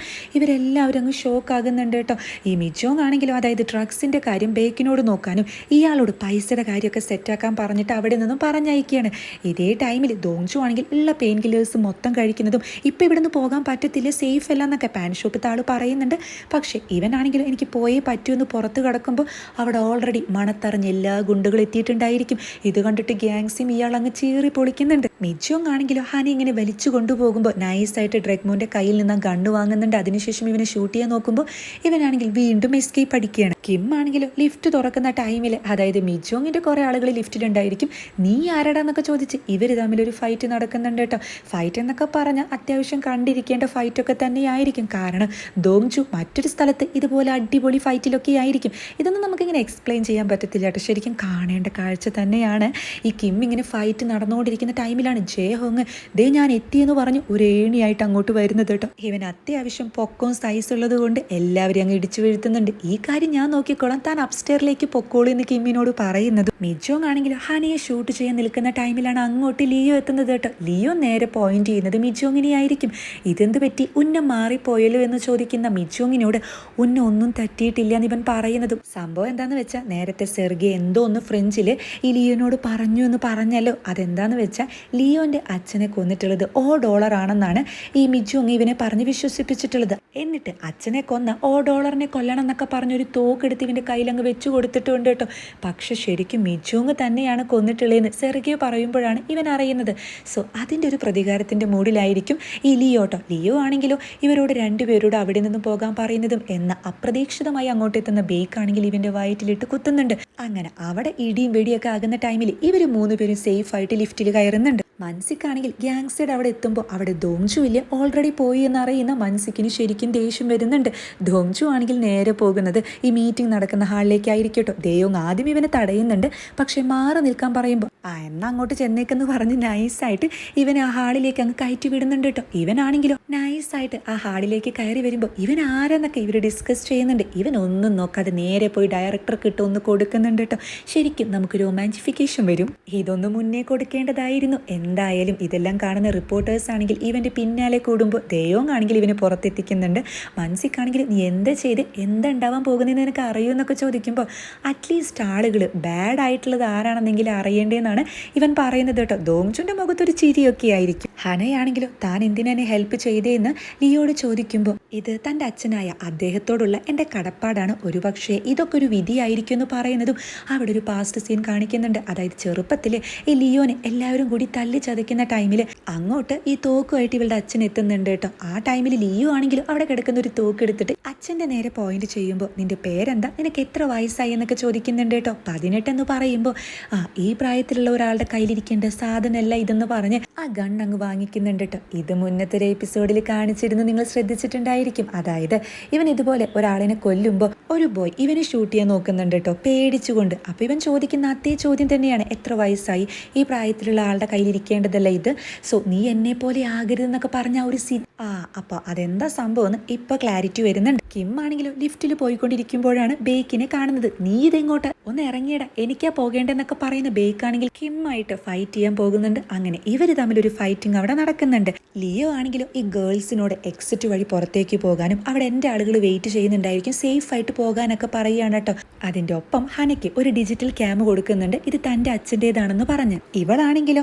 [SPEAKER 1] ഇവരെല്ലാവരും അങ്ങ് ഷോക്ക് ആകുന്നുണ്ട് കേട്ടോ ഈ മിജോങ് ആണെങ്കിലും അതായത് ഡ്രഗ്സിന്റെ കാര്യം ബേക്കിനോട് നോക്കാനും ഇയാളോട് പൈസയുടെ കാര്യമൊക്കെ സെറ്റാക്കാൻ പറഞ്ഞിട്ട് അവിടെ നിന്നും പറഞ്ഞയക്കുകയാണ്. ഇതേ ടൈമിൽ ദോങ്ജു ആണെങ്കിൽ ഉള്ള പെയിൻ കില്ലേഴ്സ് മൊത്തം കഴിക്കുന്നതും ഇപ്പം ഇവിടെ നിന്ന് പോകാൻ പറ്റത്തില്ല സേഫ് അല്ല എന്നൊക്കെ പാൻ ഷോപ്പ് താൾ പറയുന്നുണ്ട്. പക്ഷേ ഇവനാണെങ്കിലും എനിക്ക് പോയേ പറ്റൂ എന്ന് പുറത്ത് കിടക്കുമ്പോൾ അവിടെ ഓൾറെഡി മണത്തറിഞ്ഞ് എല്ലാ ഗുണ്ടുകളും എത്തിയിട്ടുണ്ടായിരിക്കും. ഇത് കണ്ടിട്ട് ഗ്യാങ്സിയും ഇയാൾ അങ്ങ് ചീറി പൊളിക്കുന്നുണ്ട്. മിജോങ് ആണെങ്കിലും ഹനി ഇങ്ങനെ വലിച്ചു കൊണ്ടുപോകുമ്പോൾ നൈസായിട്ട് ഡ്രഗ്മോന്റെ കയ്യിൽ നിന്ന് ഗണ്ണ് വാങ്ങുന്നുണ്ട്. അതിനുശേഷം ഇവനെ ഷൂട്ട് ചെയ്യാൻ നോക്കുമ്പോൾ ഇവനാണെങ്കിൽ വീണ്ടും എസ്കേപ്പ് അടിക്കുകയാണ്. കിം ആണെങ്കിലും ലിഫ്റ്റ് തുറക്കുന്ന ടൈമിൽ അതായത് മിജോങ്ങിന്റെ കുറേ ആളുകൾ ലിഫ്റ്റിലുണ്ടായിരിക്കും നീ ആരാടാന്നൊക്കെ ചോദിച്ച് ഇവർ തമ്മിലൊരു ഫൈറ്റ് നടക്കുന്നുണ്ട് കേട്ടോ. ഫൈറ്റ് എന്നൊക്കെ പറഞ്ഞാൽ അത്യാവശ്യം കണ്ടിരിക്കേണ്ട ഫൈറ്റൊക്കെ തന്നെയായിരിക്കും കാരണം ദോങ്ജു മറ്റൊരു സ്ഥലത്ത് ഇതുപോലെ അടിപൊളി ഫൈറ്റിലൊക്കെ ആയിരിക്കും. ഇതൊന്നും നമുക്കിങ്ങനെ എക്സ്പ്ലെയിൻ ചെയ്യാൻ പറ്റത്തില്ല കേട്ടോ. ശരിക്കും കാണേണ്ട കാഴ്ച തന്നെയാണ്. ഈ കിം ഇങ്ങനെ ഫൈറ്റ് നടന്നുകൊണ്ടിരിക്കുന്ന ടൈമിലാണ് ജയഹോങ് ദേ ഞാൻ എത്തിയെന്ന് പറഞ്ഞു ഒരു ഏണിയായിട്ട് അങ്ങോട്ട് വരുന്നത് കേട്ടോ. ഇവൻ അത്യാവശ്യം പൊക്കവും സൈസ് ഉള്ളത് കൊണ്ട് എല്ലാവരും അങ്ങ് ഇടിച്ചു വീഴ്ത്തുന്നുണ്ട്. ഈ കാര്യം ഞാൻ നോക്കിക്കോളാം. താൻ അപ്സ്റ്റെയറിലേക്ക് പൊക്കോളൂ എന്ന് കിമ്മിനോട് പറയുന്നത്. മിജോങ് ആണെങ്കിൽ ഹനിയെ ഷൂട്ട് ചെയ്യാൻ നിൽക്കുന്ന ടൈമിലാണ് അങ്ങോട്ട് ലിയോ എത്തുന്നത് കേട്ടോ. ലിയോ നേരെ പോയിന്റ് ചെയ്യുന്നത് മിജോങ്ങിനെ ആയിരിക്കും. ഇതെന്ത് പറ്റി? ഉന്ന മാറിപ്പോയല്ലോ എന്ന് ചോദിക്കുന്ന മിജോങ്ങിനോട് ഉന്ന ഒന്നും തട്ടിയിട്ടില്ല എന്ന് ഇവൻ പറയുന്നതും. സംഭവം എന്താന്ന് വെച്ചാൽ നേരത്തെ സെർഗെ എന്തോ ഒന്ന് ഫ്രഞ്ചിൽ ഈ ലിയോനോട് പറഞ്ഞു എന്ന് പറഞ്ഞല്ലോ. അതെന്താന്ന് വെച്ചാൽ ലിയോന്റെ അച്ഛനെ കൊന്നിട്ടുള്ളത് ഓ ഡോളർ ആണെന്നാണ് ഈ മിജോങ് ഇവനെ പറഞ്ഞ് വിശ്വസിപ്പിച്ചിട്ടുള്ളത്. എന്നിട്ട് അച്ഛനെ കൊന്ന ഓ ഡോളറിനെ കൊല്ലണം എന്നൊക്കെ പറഞ്ഞൊരു തോക്കെടുത്ത് ഇവന്റെ കയ്യിൽ അങ്ങ് വെച്ചു കൊടുത്തിട്ടുണ്ട് കേട്ടോ. പക്ഷെ ശരിക്കും മിജോങ് തന്നെയാണ് കൊന്നിട്ടുള്ളതെന്ന് സെർഗിയോ പറയുമ്പോഴാണ് ഇവൻ അറിയുന്നത്. സോ അതിന്റെ ഒരു പ്രതികാരത്തിന്റെ മൂഡിലായിരിക്കും ഈ ലിയോ കേട്ടോ ലിയോ ആണെങ്കിലോ ഇവരോട് രണ്ടുപേരോട് അവിടെ നിന്നും പോകാൻ പറയുന്നതും എന്ന അപ്രതീക്ഷിതമായി അങ്ങോട്ട് എത്തുന്ന ബേക്ക് ആണെങ്കിൽ ഇവന്റെ വയറ്റിലിട്ട് കുത്തുന്നുണ്ട്. അങ്ങനെ അവിടെ ഇടിയും വെടിയൊക്കെ ആകുന്ന ടൈമിൽ ഇവർ മൂന്നുപേരും സേഫ് ആയിട്ട് ലിഫ്റ്റിൽ കയറുന്നുണ്ട്. മൻസിക്കാണെങ്കിൽ ഗ്യാങ്സ്റ്റേഡ് അവിടെ എത്തുമ്പോൾ അവിടെ ധോംജു ഇല്ല? ഓൾറെഡി പോയി എന്ന് അറിയുന്ന മൻസിക്കിന് ശരിക്കും ദേഷ്യം വരുന്നുണ്ട്. ധോംജു ആണെങ്കിൽ നേരെ പോകുന്നത് ഈ മീറ്റിംഗ് നടക്കുന്ന ഹാളിലേക്കായിരിക്കട്ടോ കേട്ടോ ദേയോങ് ആദ്യം ഇവനെ തടയുന്നുണ്ട്. പക്ഷേ മാറി നിൽക്കാൻ പറയുമ്പോൾ ആ എന്നാ അങ്ങോട്ട് ചെന്നേക്കെന്ന് പറഞ്ഞ് നൈസായിട്ട് ഇവനെ ആ ഹാളിലേക്ക് അങ്ങ് കയറ്റി വിടുന്നുണ്ട് കേട്ടോ ഇവനാണെങ്കിലോ? നൈസായിട്ട് ആ ഹാളിലേക്ക് കയറി വരുമ്പോൾ ഇവൻ ആരെന്നൊക്കെ ഇവർ ഡിസ്കസ് ചെയ്യുന്നുണ്ട്. ഇവൻ ഒന്നും നോക്കാതെ നേരെ പോയി ഡയറക്ടർക്ക് ഇട്ട് ഒന്ന് കൊടുക്കുന്നുണ്ട് കേട്ടോ ശരിക്കും നമുക്ക് റൊമാന്റിഫിക്കേഷൻ വരും. ഇതൊന്ന് മുന്നേ കൊടുക്കേണ്ടതായിരുന്നു. എന്തായാലും ഇതെല്ലാം കാണുന്ന റിപ്പോർട്ടേഴ്സ് ആണെങ്കിൽ ഇവന്റെ പിന്നാലെ കൂടുമ്പോൾ ദയോങ് ആണെങ്കിൽ ഇവന് പുറത്തെത്തിക്കുന്നുണ്ട്. മനസ്സിക്കാണെങ്കിൽ നീ എന്താ ചെയ്ത് എന്തുണ്ടാവാൻ പോകുന്നതെന്ന് നിനക്ക് എന്നൊക്കെ ചോദിക്കുമ്പോൾ അറ്റ്ലീസ്റ്റ് ആളുകൾ ബാഡ് ആയിട്ടുള്ളത് ആരാണെന്നെങ്കിലും അറിയേണ്ടതെന്നാണ് ഇവൻ പറയുന്നത് കേട്ടോ. ദോംചുന്റെ മുഖത്തൊരു ചിരിയൊക്കെ ആയിരിക്കും. ഹനയാണെങ്കിലോ താൻ എന്തിനെ ഹെൽപ്പ് ചെയ്തേന്ന് ലിയോട് ചോദിക്കുമ്പോൾ ഇത് തന്റെ അച്ഛനായ അദ്ദേഹത്തോടുള്ള എന്റെ കടപ്പാടാണ്. ഒരുപക്ഷെ ഇതൊക്കെ ഒരു വിധിയായിരിക്കും എന്ന് പറയുന്നതും അവിടെ ഒരു പാസ്റ്റ് സീൻ കാണിക്കുന്നുണ്ട്. അതായത് ചെറുപ്പത്തിൽ ഈ ലിയോനെ എല്ലാവരും കൂടി തല്ലി ചതയ്ക്കുന്ന ടൈമിൽ അങ്ങോട്ട് ഈ തോക്കുമായിട്ട് ഇവളുടെ അച്ഛൻ എത്തുന്നുണ്ട് കേട്ടോ. ആ ടൈമിൽ ലീവ് ആണെങ്കിലും അവിടെ കിടക്കുന്ന ഒരു തോക്ക് എടുത്തിട്ട് അച്ഛന്റെ നേരെ പോയിന്റ് ചെയ്യുമ്പോൾ നിന്റെ പേരെന്താ? നിനക്ക് എത്ര വയസ്സായി? എന്നൊക്കെ ചോദിക്കുന്നുണ്ട് കേട്ടോ. പതിനെട്ട് എന്ന് പറയുമ്പോൾ ആ ഈ പ്രായത്തിലുള്ള ഒരാളുടെ കയ്യിലിരിക്കേണ്ട സാധനമല്ല ഇതെന്ന് പറഞ്ഞ് ആ ഗൺ അങ്ങ് വാങ്ങിക്കുന്നുണ്ട് കേട്ടോ. ഇത് മുന്നത്തെ ഒരു എപ്പിസോഡിൽ കാണിച്ചിരുന്നു. നിങ്ങൾ ശ്രദ്ധിച്ചിട്ടുണ്ടായിരിക്കും. അതായത് ഇവൻ ഇതുപോലെ ഒരാളിനെ കൊല്ലുമ്പോൾ ഒരു ബോയ് ഇവനെ ഷൂട്ട് ചെയ്യാൻ നോക്കുന്നുണ്ട് കേട്ടോ. പേടിച്ചുകൊണ്ട്. അപ്പോൾ ഇവൻ ചോദിക്കുന്ന അതേ ചോദ്യം തന്നെയാണ്. എത്ര വയസ്സായി? ഈ പ്രായത്തിലുള്ള ആളുടെ കയ്യിലിരിക്കേണ്ടതല്ല ഇത്? സോ നീ എന്നെ പോലെ ആകരുതെന്നൊക്കെ പറഞ്ഞ ഒരു സീൻ. ആ അപ്പോൾ അതെന്താ സംഭവം എന്ന് ഇപ്പോൾ ക്ലാരിറ്റി വരുന്നുണ്ട്. കിം ആണെങ്കിലും ലിഫ്റ്റിൽ പോയിക്കൊണ്ടിരിക്കുമ്പോഴാണ് ബേക്കിനെ കാണുന്നത്. നീ ഇതെങ്ങോട്ട്? ഒന്ന് ഇറങ്ങിയടാ. എനിക്കാ പോകേണ്ടെന്നൊക്കെ പറയുന്ന ബേക്ക് ആണെങ്കിൽ കിമ്മായിട്ട് ഫൈറ്റ് ചെയ്യാൻ പോകുന്നുണ്ട്. അങ്ങനെ ഇവർ തമ്മിൽ ഒരു ഫൈറ്റിംഗ് അവിടെ നടക്കുന്നുണ്ട്. ലിയോ ആണെങ്കിലും ഈ ഗേൾസിനോട് എക്സിറ്റ് വഴി പുറത്തേക്ക് പോകാനും അവിടെ എന്റെ ആളുകൾ വെയിറ്റ് ചെയ്യുന്നുണ്ടായിരിക്കും. സേഫ് ആയിട്ട് പോകാനൊക്കെ പറയുകയാണ് കേട്ടോ. അതിന്റെ ഒപ്പം ഹനയ്ക്ക് ഒരു ഡിജിറ്റൽ ക്യാമ് കൊടുക്കുന്നുണ്ട്. ഇത് തന്റെ അച്ഛന്റേതാണെന്ന് പറഞ്ഞ്. ഇവളാണെങ്കിലോ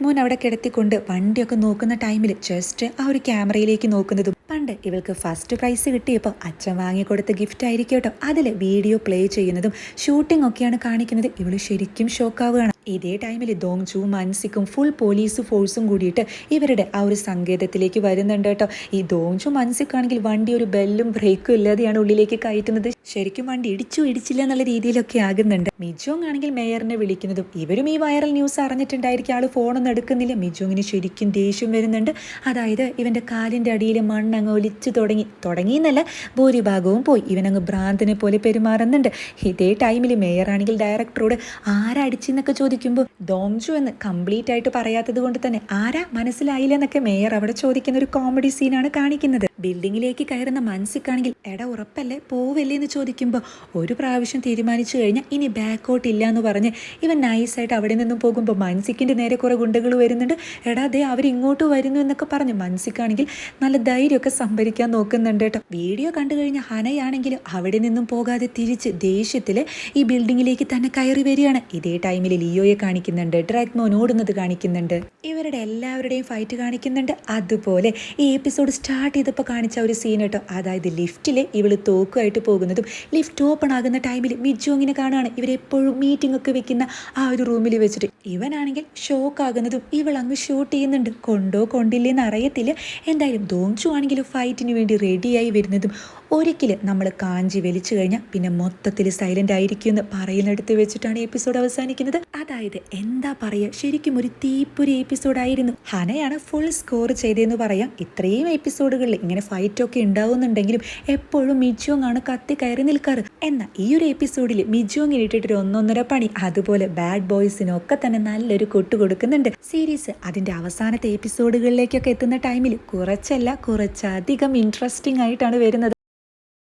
[SPEAKER 1] ഡ്രഗ്മോൻ അവിടെ കിടത്തിക്കൊണ്ട് വണ്ടിയൊക്കെ നോക്കുന്ന ടൈമിൽ ജസ്റ്റ് ആ ഒരു ക്യാമറയിലേക്ക് നോക്കുന്നതും. പണ്ട് ഇവൾക്ക് ഫസ്റ്റ് പ്രൈസ് കിട്ടിയപ്പോൾ അച്ഛൻ വാങ്ങിക്കൊടുത്ത ഗിഫ്റ്റ് ആയിരിക്കും കേട്ടോ അതിൽ വീഡിയോ പ്ലേ ചെയ്യുന്നതും ഷൂട്ടിംഗ് ഒക്കെയാണ് കാണിക്കുന്നത്. ഇവൾ ശരിക്കും ഷോക്കാവുകയാണ് ഇതേ ടൈമിൽ ദോങ്ചു മൻസിക്കും ഫുൾ പോലീസ് ഫോഴ്സും കൂടിയിട്ട് ഇവരുടെ ആ ഒരു സങ്കേതത്തിലേക്ക് വരുന്നുണ്ട് കേട്ടോ. ഈ ദോങ്ചു മൻസിക്കാണെങ്കിൽ വണ്ടി ഒരു ബെല്ലും ബ്രേക്കും ഇല്ലാതെയാണ് ഉള്ളിലേക്ക് കയറ്റുന്നത്. ശരിക്കും വണ്ടി ഇടിച്ചു ഇടിച്ചില്ല എന്നുള്ള രീതിയിലൊക്കെ ആകുന്നുണ്ട്. മിജോങ് ആണെങ്കിൽ മേയറിനെ വിളിക്കുന്നതും ഇവരും ഈ വൈറൽ ന്യൂസ് അറിഞ്ഞിട്ടുണ്ടായിരിക്കും. ആൾ ഫോണൊന്നും എടുക്കുന്നില്ല. മിജോങ്ങിന് ശരിക്കും ദേഷ്യം വരുന്നുണ്ട്. അതായത് ഇവന്റെ കാലിന്റെ അടിയിൽ മണ്ണങ്ങ് ഒലിച്ചു തുടങ്ങി. തുടങ്ങിയെന്നല്ല ഭൂരിഭാഗവും പോയി. ഇവനങ്ങ് ഭ്രാന്തനെ പോലെ പെരുമാറുന്നുണ്ട്. ഇതേ ടൈമിൽ മേയർ ആണെങ്കിൽ ഡയറക്ടറോട് ആരാ അടിച്ചെന്നൊക്കെ ചോദിക്കുമ്പോൾ ദോങ്ജു എന്ന് കംപ്ലീറ്റ് ആയിട്ട് പറയാത്തത് കൊണ്ട് തന്നെ ആരാ? മനസ്സിലായില്ല എന്നൊക്കെ മേയർ അവിടെ ചോദിക്കുന്ന ഒരു കോമഡി സീനാണ് കാണിക്കുന്നത്. ബിൽഡിങ്ങിലേക്ക് കയറുന്ന മനസ്സിക്കാണെങ്കിൽ എടാ ഉറപ്പല്ലേ? പോവല്ലേ എന്ന് ചോദിക്കുമ്പോൾ ഒരു പ്രാവശ്യം തീരുമാനിച്ചു കഴിഞ്ഞാൽ ഇനി ബാക്കോട്ട് ഇല്ല എന്ന് പറഞ്ഞ് ഇവൻ നൈസായിട്ട് അവിടെ നിന്നും പോകുമ്പോൾ മൻസിക്കിന്റെ നേരെ കുറേ ഗുണ്ടകൾ വരുന്നുണ്ട്. എടാ ദേ അവർ ഇങ്ങോട്ട് വരുന്നു എന്നൊക്കെ പറഞ്ഞ് മൻസിക്കാണെങ്കിൽ നല്ല ധൈര്യമൊക്കെ സംഭരിക്കാൻ നോക്കുന്നുണ്ട് കേട്ടോ. വീഡിയോ കണ്ടു കഴിഞ്ഞ ഹനയാണെങ്കിൽ അവിടെ നിന്നും പോകാതെ തിരിച്ച് ദേഷ്യത്തിൽ ഈ ബിൽഡിങ്ങിലേക്ക് തന്നെ കയറി വരികയാണ്. ഇതേ ടൈമിൽ ലിയോയെ കാണിക്കുന്നുണ്ട് ഡ്രാഗ്മോൻ ഓടുന്നത് കാണിക്കുന്നുണ്ട്. ഇവരുടെ എല്ലാവരുടെയും ഫൈറ്റ് കാണിക്കുന്നുണ്ട്. അതുപോലെ ഈ എപ്പിസോഡ് സ്റ്റാർട്ട് ചെയ്തപ്പോൾ കാണിച്ച ഒരു സീൻ കേട്ടോ. അതായത് ലിഫ്റ്റിൽ ഇവൾ തോക്കുമായിട്ട് പോകുന്നതും ലിഫ്റ്റ് ഓപ്പൺ ആകുന്ന ടൈമിൽ മിജോങ്ങിനെ കാണുകയാണ് ഇവരെപ്പോഴും മീറ്റിംഗ് ഒക്കെ വെക്കുന്ന ആ ഒരു റൂമിൽ വെച്ചിട്ട്. ഇവനാണെങ്കിൽ ഷോക്ക് ആകുന്നതും ഇവൾ അങ്ങ് ഷൂട്ട് ചെയ്യുന്നുണ്ട്. കൊണ്ടോ കൊണ്ടില്ലേന്ന് അറിയത്തില്ല. എന്തായാലും ദോങ്ചു ആണെങ്കിലും ഫൈറ്റിന് വേണ്ടി റെഡിയായി വരുന്നതും ഒരിക്കലും നമ്മൾ കാഞ്ചി വലിച്ചു കഴിഞ്ഞാൽ പിന്നെ മൊത്തത്തിൽ സൈലന്റ് ആയിരിക്കും എന്ന് പറയുന്നിടത്ത് വെച്ചിട്ടാണ് എപ്പിസോഡ് അവസാനിക്കുന്നത്. അതായത് എന്താ പറയുക? ശരിക്കും ഒരു തീപ്പൊരി എപ്പിസോഡായിരുന്നു ഹനയാണ് ഫുൾ സ്കോർ ചെയ്തതെന്ന് പറയാം. ഇത്രയും എപ്പിസോഡുകളിൽ ഇങ്ങനെ ഫൈറ്റ് ഒക്കെ ഉണ്ടാവുന്നുണ്ടെങ്കിലും എപ്പോഴും മിജോങ് ആണ് കത്തി കയറി നിൽക്കാറ്. എന്നാൽ ഈ ഒരു എപ്പിസോഡിൽ മിജോങ്ങിന് ഇട്ടിട്ടൊരു ഒന്നൊന്നര പണി. അതുപോലെ ബാഡ് ബോയ്സിനൊക്കെ തന്നെ നല്ലൊരു കൊട്ടു കൊടുക്കുന്നുണ്ട്. സീരീസ് അതിന്റെ അവസാനത്തെ എപ്പിസോഡുകളിലേക്കൊക്കെ എത്തുന്ന ടൈമിൽ കുറച്ചല്ല കുറച്ചധികം ഇൻട്രസ്റ്റിംഗ് ആയിട്ടാണ് വരുന്നത്.